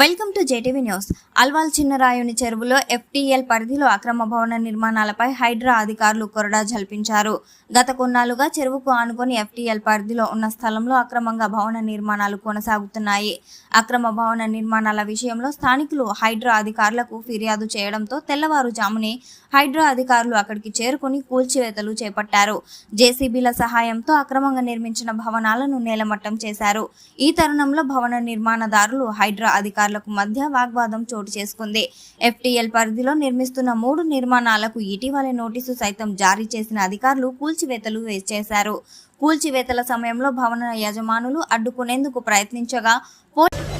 Welcome to JTV news. Alwal చిన్నరాయుని చెరువులో FTL పరిధిలో అక్రమ భవన నిర్మాణాలపై హైడ్రా అధికారులు కొరడా జల్పించారు గత కొన్నాళ్ళుగా చెరువుకు ఆనుకొని ఎఫ్టీఎల్ పరిధిలో ఉన్న స్థలంలో అక్రమంగా భవన నిర్మాణాలు కొనసాగుతున్నాయి. అక్రమ భవన నిర్మాణాల విషయంలో స్థానికులు హైడ్రా అధికారులకు ఫిర్యాదు చేయడంతో తెల్లవారుజామునే హైడ్రా అధికారులు అక్కడికి చేరుకుని కూల్చివేతలు చేపట్టారు. జేసీబీల సహాయంతో అక్రమంగా నిర్మించిన భవనాలను నేలమట్టం చేశారు. ఈ తరుణంలో భవన నిర్మాణదారులు హైడ్రా అధికారులకు మధ్య వాగ్వాదం చోటు చేసుకుంది. ఎఫ్టీఎల్ పరిధిలో నిర్మిస్తున్న మూడు నిర్మాణాలకు ఇటీవలే నోటీసు సైతం జారీ చేసిన అధికారులు కూల్చివేతలు చేశారు. కూల్చివేతల సమయంలో భవన యజమానులు అడ్డుకునేందుకు ప్రయత్నించగా పోలీసు